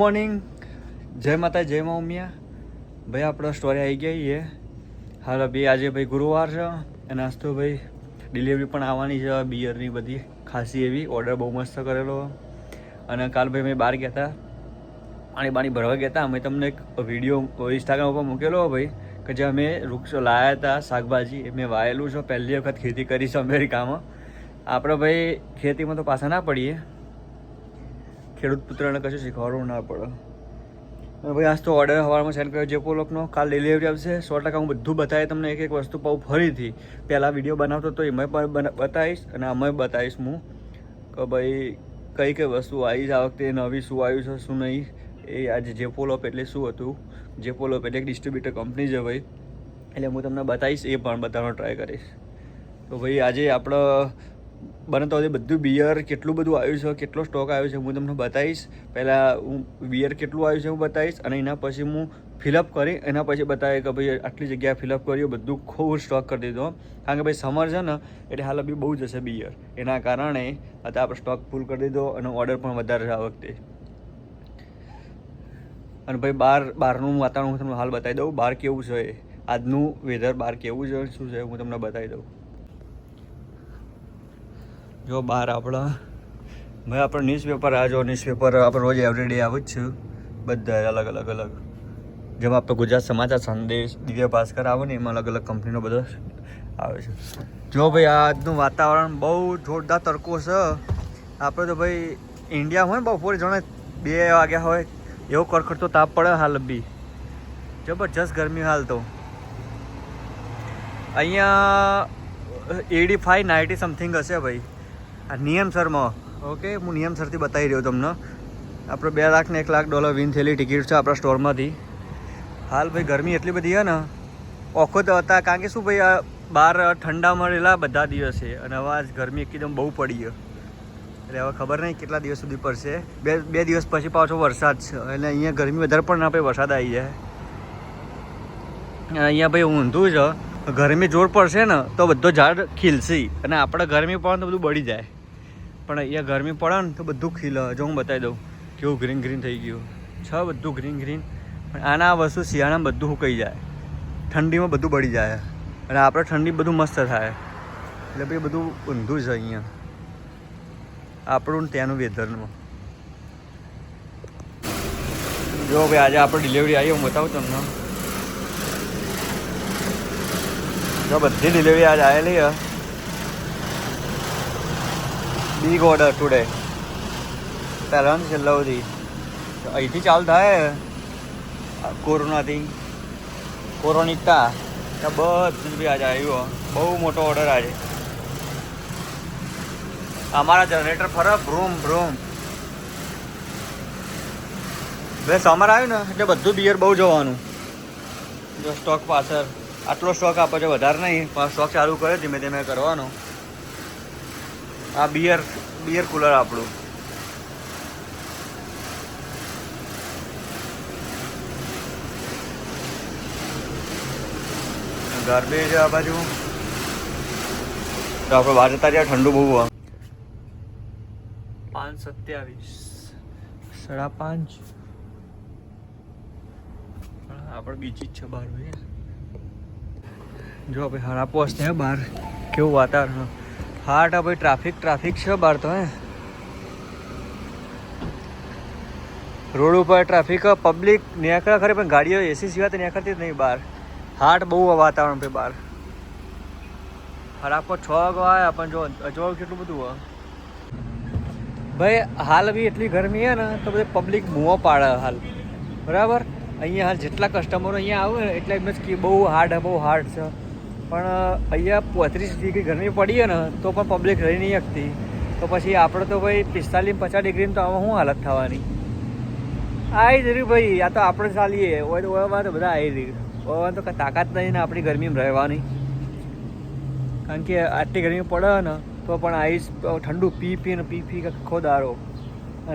Morning. જય માતા જય મા ઉમિયા. ભાઈ, આપણો સ્ટોરી આવી ગઈ છે. હાલ, ભાઈ, આજે ભાઈ ગુરુવાર છે અને આજ તો ભાઈ ડિલિવરી પણ આવવાની છે બિયરની બધી. ખાસી એવી ઓર્ડર બહુ મસ્ત કરેલો. અને કાલ ભાઈ મેં બહાર ગયા હતા. પાણી બાણી ભરવા ગયા હતા. અમે તમને એક વીડિયો ઇન્સ્ટાગ્રામ ઉપર મૂકેલો ભાઈ, કે જે અમે વૃક્ષો લાવ્યા હતા, શાકભાજી. મેં વાયેલું છે, પહેલી વખત ખેતી કરી છે અમેરિકામાં. આપણે ભાઈ ખેતીમાં તો પાછા ના પડીએ. ખેડૂત પુત્રને કશું શીખવાડવું ના પડે. અને ભાઈ, આજ તો ઓર્ડર હવામાં સેન્ડ કર્યો. જે પોલોકનો કાલ ડિલિવરી આવશે. સો ટકા હું બધું બતાવી તમને, એક એક વસ્તુ પાઉં ફરીથી. પહેલાં વીડિયો બનાવતો તો એમાં પણ બતાવીશ અને આમાં બતાવીશ હું. કે ભાઈ, કઈ કઈ વસ્તુ આવી છે? આ વખતે નવી શું આવ્યું છે, શું નહીં? એ આજે જેપોલોપ એટલે શું હતું? જેપોલોપ એટલે એક ડિસ્ટ્રીબ્યુટર કંપની છે ભાઈ. એટલે હું તમને બતાવીશ, એ પણ બતાવવાનો ટ્રાય કરીશ. તો ભાઈ, આજે આપણે બને તો બધું બિયર કેટલું બધું આવ્યું છે, કેટલો સ્ટોક આવ્યો છે હું તમને બતાવીશ. પહેલાં હું બિયર કેટલું આવ્યું છે હું બતાવીશ અને એના પછી હું ફિલઅપ કરી, એના પછી બતાવે કે ભાઈ આટલી જગ્યાએ ફિલઅપ કર્યું, બધું ખૂબ સ્ટોક કરી દીધો. કારણ કે ભાઈ સમર છે ને, એટલે હાલ બી બહુ જશે બિયર એના કારણે અત્યારે આપણે સ્ટોક ફૂલ કરી દીધો અને ઓર્ડર પણ વધારે છે આ વખતે. અને ભાઈ બહાર બહારનું વાતાવરણ હું તમને હાલ બતાવી દઉં. બહાર કેવું છે? આજનું વેધર બહાર કેવું છે? શું છે? હું તમને બતાવી દઉં. જો બહાર આપણા ભાઈ આપણે ન્યૂઝપેપર આ જો ન્યૂઝપેપર આપણે રોજ એવરીડે આવું જ છું. બધા અલગ અલગ અલગ. જેમાં આપણે ગુજરાત સમાચાર સંદેશ, દિવ્ય ભાસ્કર આવે ને, એમાં અલગ અલગ કંપનીનો બધો આવે છે. જો ભાઈ, આજનું વાતાવરણ બહુ જોરદાર તડકો છે. આપણે તો ભાઈ ઇન્ડિયા હોય ને બપોરે જણે બે વાગ્યા હોય, એવો કરખડતો તાપ પડે હાલ બી. જબરજસ્ત ગરમી હાલ તો. અહીંયા એડી ફાઈવ નાઇન્ટી સમથિંગ હશે ભાઈ. આ નિયમસરમાં ઓકે હું નિયમસરથી બતાવી રહ્યો તમને. આપણે બે લાખ ને એક લાખ ડોલર વિન થયેલી ટિકિટ છે આપણા સ્ટોરમાંથી. હાલ ભાઈ ગરમી એટલી બધી છે ને, ઓખો તો હતા, કારણ કે શું ભાઈ, આ બહાર ઠંડા મળેલા બધા દિવસે અને હવે આજ ગરમી એકદમ બહુ પડી ગયો એટલે હવે ખબર નહીં કેટલા દિવસ સુધી પડશે. બે બે દિવસ પછી પાછો વરસાદ છે, એટલે અહીંયા ગરમી વધારે પણ ના પછી વરસાદ આવી જાય. અહીંયા ભાઈ ઊંધું છે, ગરમી જોર પડશે ને, તો બધો ઝાડ ખીલશે અને આપણે ગરમી પણ તો બધું બળી જાય. પણ અહીંયા ગરમી પડે ને તો બધું ખીલે. જો હું બતાવી દઉં, કેવું ગ્રીન ગ્રીન થઈ ગયું. છે બધું ગ્રીન ગ્રીન પણ આના વસ્તુ શિયાળામાં બધું સુકાઈ જાય. ઠંડીમાં બધું બળી જાય. અને આપણે ઠંડી બધું મસ્ત થાય. એટલે ભાઈ બધું ઊંધું છે અહીંયા. આપણું ને ત્યાંનું વેધરનું જો ભાઈ આજે આપણે ડિલિવરી આવી, હું બતાવું તમને. જો બધી ડિલિવરી આજ આવેલી હે ટુડે પહેલા ને છેલ્લા સુધી. તો અહીંથી ચાલુ થાય. કોરોનાથી. કોરોનિતા ત્યાં બધું બી આજે આવ્યો બહુ મોટો ઓર્ડર આજે. અમારા જનરેટર ફરે, ભ્રૂમ ભ્રૂમ. બે સમર આવ્યું ને, એટલે બધું બિયર બહુ જવાનું. જો સ્ટોક પાછળ. આટલો સ્ટોક આપે છે, વધારે નહીં, પણ સ્ટોક ચાલુ કરે ધીમે ધીમે કરવાનો. આ બિયર બિયર કુલર આપણું. ગાર્બેજ આ બાજુ. તો આપણે બહાર જતા રહ્યા ઠંડુ બહુ હોય પાંચ સત્યાવીસ. સાડા પાંચ. આપણે બીજી જ છે બહાર ભાઈ જો આપણે હરાપો છે બહાર. કેવું વાતાવરણ. હાટ આ ભાઈ ટ્રાફિક ટ્રાફિક છે બહાર તો, હે. રોડ ઉપર ટ્રાફિક, પબ્લિક નીકળે ખરી, પણ ગાડીઓ એસી સિવાય તો નીકળતી જ નહીં બહાર હાટ બહુ વાતાવરણ ભાઈ બહાર ખરાબ છ વાગવા આવ્યા પણ જો અજવાળું કેટલું બધું હોય ભાઈ, હાલ બી એટલી ગરમી છે ને, તો બધે પબ્લિક મુઓ પાડે હાલ. બરાબર? અહીંયા હાલ જેટલા કસ્ટમરો અહીંયા આવે ને, એટલે કે બહુ હાર્ડ બહુ હાર્ડ છે. પણ અહીંયા પોત્રીસ ડિગ્રી ગરમી પડી ને, તો પણ પબ્લિક રહી નહીં શકતી. તો પછી આપણે તો ભાઈ પિસ્તાલીસ પચાસ ડિગ્રીની તો આમાં શું હાલત થવાની? આવી જ રહ્યું ભાઈ, આ તો આપણે ચાલીએ. ઓય તો બધા આવી રહ્યું. ઓવામાં તો તાકાત નહીં ને આપણી ગરમીમાં રહેવાની. કારણ કે આટલી ગરમી પડે ને, તો પણ આઈસ ઠંડુ પી પી ને પી પી આખો દારો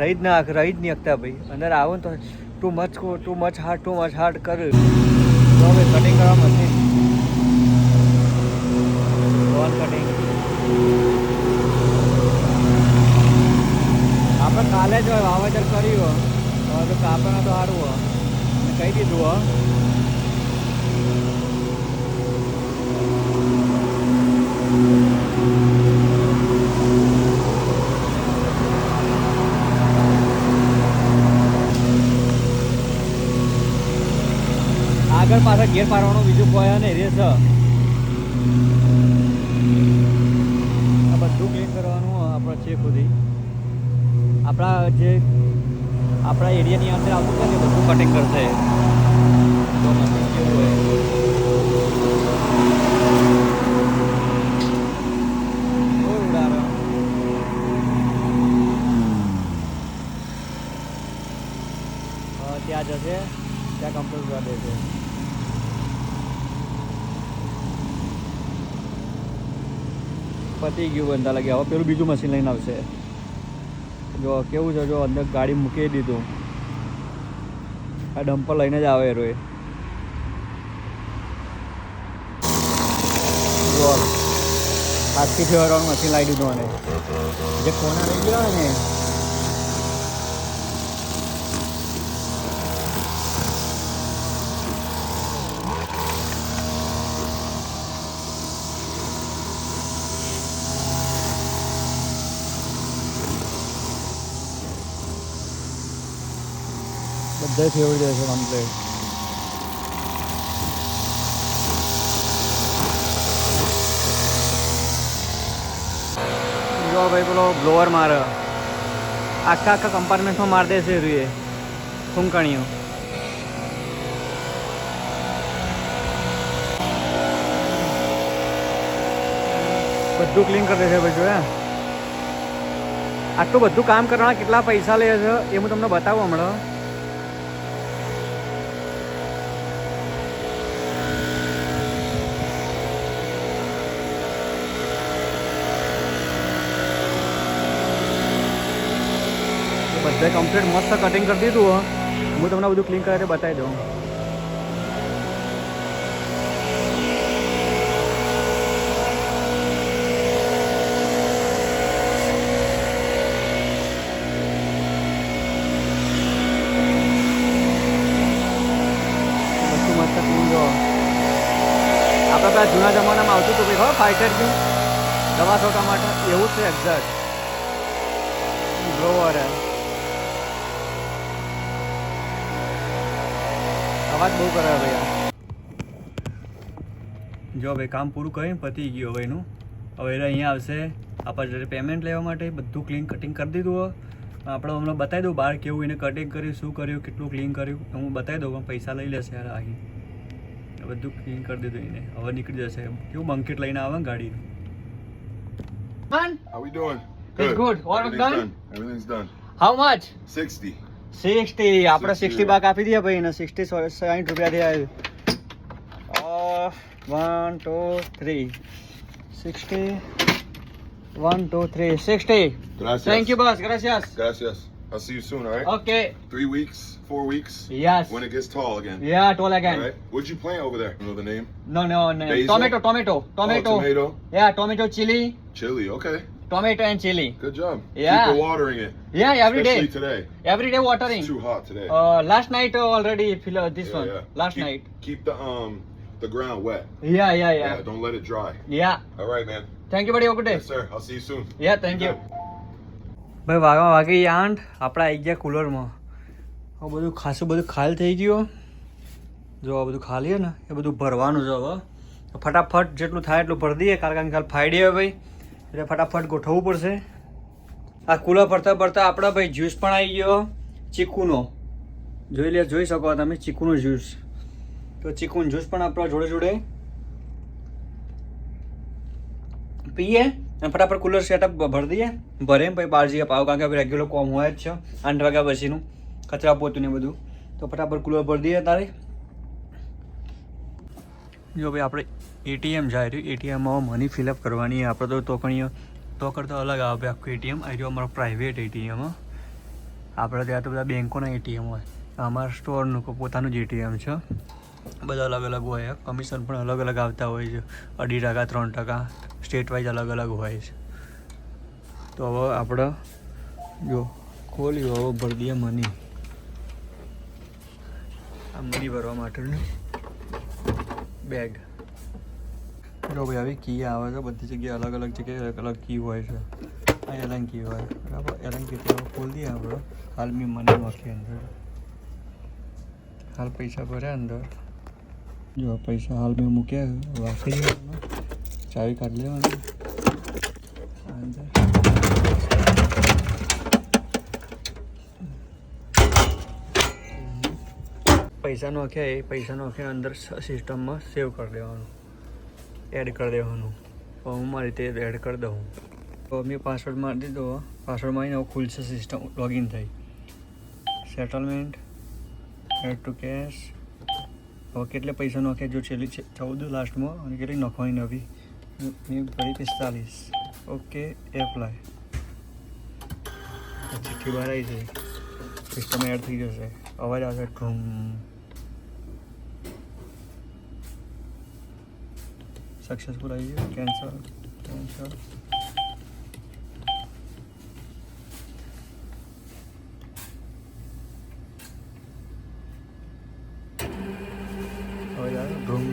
રહી જ ના રહી જ નહીં શકતા ભાઈ. અંદર આવો ને તો too much too much hard too much hard કર. તો હવે કટિંગ કરવા મશીન વોલ કટિંગ આપણે કાલે જ હોય, વાવેતર કર્યું હોય, તો કાપવાના તો સારું હો મેં કહી દીધું હો આગળ પાછળ ગેર પાડવાનું બીજું કોઈ નહીં રે છે આ બધું ક્લીન કરવાનું આપણે છે ખુદી આપણા જે આપણા એરિયાની અંદર આવતું છે ને બધું કટિંગ કરશે. તો ત્યાં જશે. ત્યાં કમ્પ્લીટ કરી દેશે. પતી ગયું બંધા લાગે હવે પેલું બીજું મશીન લઈને આવશે. જો, કેવું છે? જો, અંદર ગાડી મૂકી દીધું. આ ડમ્પર લઈને જ આવે એ જો, હાથથી ફેરવાનું મશીન લાવી દીધું અને જે કોના રહી ગયો ને બધા ફેવરી જાય છે કમ્પ્લેટ જો ભાઈ પેલો બ્લોવર મારે. આખા આખા કમ્પાર્ટમેન્ટમાં મારી દેશે રૂએ ફૂંકણીઓ. બધું ક્લીન કરી દેશે ભાઈ જોયા આટલું બધું કામ કરવાના કેટલા પૈસા લે છે એ હું તમને બતાવું હમણાં. બધે કમ્પ્લીટ મસ્ત કટિંગ કરી દીધું હો. તમને બધું ક્લીન કરીને બતાવી દઉં. આપણે પેલા જૂના જમાનામાં આવતું હતું ભાઈ ફાઇટર ગયું દવા છોટા માટે. એવું છે એક્ઝેક્ટ ગ્રોવર હે અવાજ બહુ કરે ભાઈ જો ભાઈ કામ પૂરું કરીને પતી ગયું હવે એનું હવે એટલે અહીંયા આવશે આપણે જ્યારે પેમેન્ટ લેવા માટે બધું ક્લીન કટિંગ કરી દીધું હોય આપણે હમણાં બતાવી દઉં બહાર કેવું એને કટિંગ કર્યું શું કર્યું કેટલું ક્લીન કર્યું હું બતાવી દઉં પણ પૈસા લઈ લેશે યાર આહી બધું ક્લીન કરી દીધું એને હવે નીકળી જશે કેવું બંકેટ લઈને આવે ગાડી ગાડીનું How we doing? It's good. All done. Everything's done. How much? 60. Sixty આપણે 60 સિક્સટી બાક આપી દઈએ ભાઈ ને સિક્સટી સાઠ રૂપિયા થયા one two three sixty one two three sixty Gracias. Thank you bus ગ્રાસિયસ Gracias. I'll see you soon, all right? Okay Three weeks, four weeks, yes when it gets tall again. Yeah tall All again right? What'd you plant over there? Know the name? No no no Basil? Tomato tomato Oh, tomato tomato. Yeah tomato chili Chili. Okay. Tomato and chili Good job. Yeah. Keep on watering it. Yeah every day Especially today. Every day watering It's too hot today. Last night already fill this Yeah, one yeah. Last keep, night Keep the um the ground wet. Yeah yeah Yeah. Yeah Don't let it dry. Yeah All right, man. Thank you buddy good day Yes, sir. I'll see you soon. Yeah thank you ભાઈ વાગવા વાગી આઠ આપણે આવી ગયા કુલરમાં હવે બધું ખાસું બધું ખાલ થઈ ગયું જો આ બધું ખાલી છે ને એ બધું ભરવાનું છે હવે તો ફટાફટ જેટલું થાય એટલું ભરી દઈએ કારણ કે કાલ ફાઈડી હવે ભાઈ એટલે ફટાફટ ગોઠવવું પડશે. આ કુલર ફરતા ભરતા આપણા ભાઈ જ્યુસ પણ આવી ગયો. ચીકુનો. જોઈ લે, જોઈ શકો તમે ચીકુનો જ્યુસ તો ચીકુન જ્યુસ પણ આપણા જોડે જોડે પીએ અને ફટાફટ કુલર સેટઅપ ભરી દઈએ. ભરે ભાઈ બહાર જઈએ પાવ, કારણ કે રેગ્યુલર કોમ હોય જ છે. આઠ વાગ્યા પછીનું. કચરા પોતું ને બધું. તો ફટાફટ કુલર ભરી દઈએ તારે. જો ભાઈ આપણે એટીએમ જાય રહ્યું એટીએમમાં મની ફિલઅપ કરવાની, આપણે તો તોકણીઓ, તો કરતાં અલગ આવે આખું એટીએમ આ રહ્યું અમારો પ્રાઇવેટ એટીએમ આપણે ત્યાં તો બધા બેંકોના એટીએમ હોય. અમારા સ્ટોરનું પોતાનું જ એટીએમ છે. બધા અલગ અલગ હોય કમિશન પણ અલગ અલગ આવતા હોય છે. અઢી ટકા, ત્રણ ટકા સ્ટેટ વાઇઝ અલગ અલગ હોય છે. તો હવે આપણે જો ખોલ્યું, હવે ભરી દઈએ મની આ મની ભરવા માટેનું. બેગ જો ભાઈ આવી કી આવે છે, બધી જગ્યાએ અલગ અલગ જગ્યાએ અલગ અલગ કી હોય છે. આ એલન કી હોય. બરાબર? એલન કી તો ખોલી દઈએ આપણે. હાલ મેં મની નાખી અંદર. હાલ પૈસા ભર્યા અંદર. જો પૈસા હાલ મેં મૂક્યા વાસી દેવાના ચાવી કાઢી લેવાની. અંદર. પૈસા નાખ્યા એ પૈસા નાખ્યા અંદર સિસ્ટમમાં સેવ કરી દેવાનું. એડ કરી દેવાનું. તો હું મારી રીતે એડ કરી દઉં. તો મેં પાસવર્ડ મારી દીધો. પાસવર્ડ મારીને હવે ખુલશે સિસ્ટમ લોગિન થઈ. સેટલમેન્ટ એડ ટુ કેશ હવે કેટલે પૈસા નાખ્યા જો છેલ્લી ચૌદ લાસ્ટમાં અને કેટલી નાખવાની નવી? મેં ભરી પિસ્તાલીસ. ઓકે એપ્લાય ચિઠ્ઠી ભરાઈ છે સિસ્ટમ એડ થઈ જશે. અવાજ આવશે ઠૂમ સક્સેસફુલ આવી ગયું કેન્સલ કેન્સલ અવાજ આવે ઢૂમ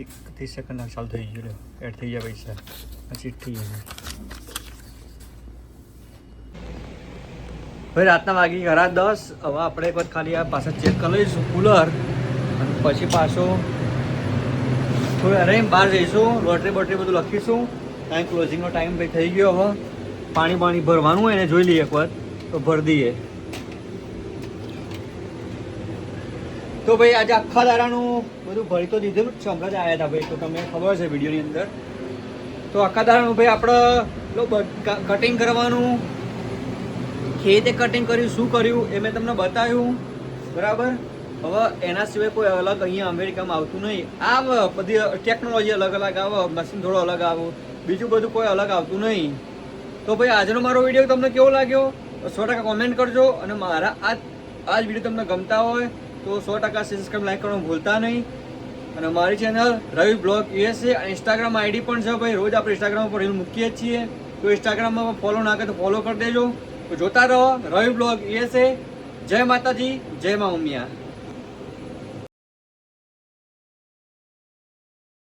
એક ત્રીસ સેકન્ડ ચાલુ થઈ ગયું લ્યો. એડ થઈ ગયા પૈસા આ ચિઠ્ઠી ભાઈ રાતના વાગી ઘરા દસ. હવે આપણે એક ખાલી આ પાછા ચેક કરી લઈશું કુલર અને પછી પાછો થોડી અરે બહાર જઈશું લોટરી બોટરી બધું લખીશું. ટાઈમ ક્લોઝિંગનો ટાઈમ ભાઈ થઈ ગયો હવે. પાણી પાણી ભરવાનું હોય એને જોઈ લઈએ એક વાર. તો ભરી દઈએ. તો ભાઈ આજે આખા દાડાનું બધું ભરી તો દીધેલું જ છે. હમણાં જ આવ્યા હતા ભાઈ. તો તમને ખબર છે વિડીયોની અંદર. તો આખા દાડાનું ભાઈ આપણે કટિંગ કરવાનું કે રીતે કટિંગ કર્યું, શું કર્યું એ મેં તમને બતાવ્યું. બરાબર? હવે એના સિવાય કોઈ અલગ અહીંયા અમેરિકામાં આવતું નહીં. આ બધી ટેકનોલોજી અલગ અલગ આવે મશીન થોડો અલગ આવો. બીજું બધું કોઈ અલગ આવતું નહીં. તો ભાઈ, આજનો મારો વીડિયો તમને કેવો લાગ્યો? સો ટકા કોમેન્ટ કરજો અને મારા આ આ જ વીડિયો તમને ગમતા હોય તો સો ટકા સબસ્ક્રાઈબ લાઈક કરવાનું ભૂલતા નહીં. અને મારી channel Ravi blog USA Instagram ID પણ છે ભાઈ. રોજ આપણે ઇન્સ્ટાગ્રામ પર રીલ મૂકીએ જ છીએ. તો ઇન્સ્ટાગ્રામમાં ફોલો ના કરે તો ફોલો કરી દેજો. જોતા રહો રવિ બ્લોગ યુએસએ જય માતાજી જય મા ઉમિયા.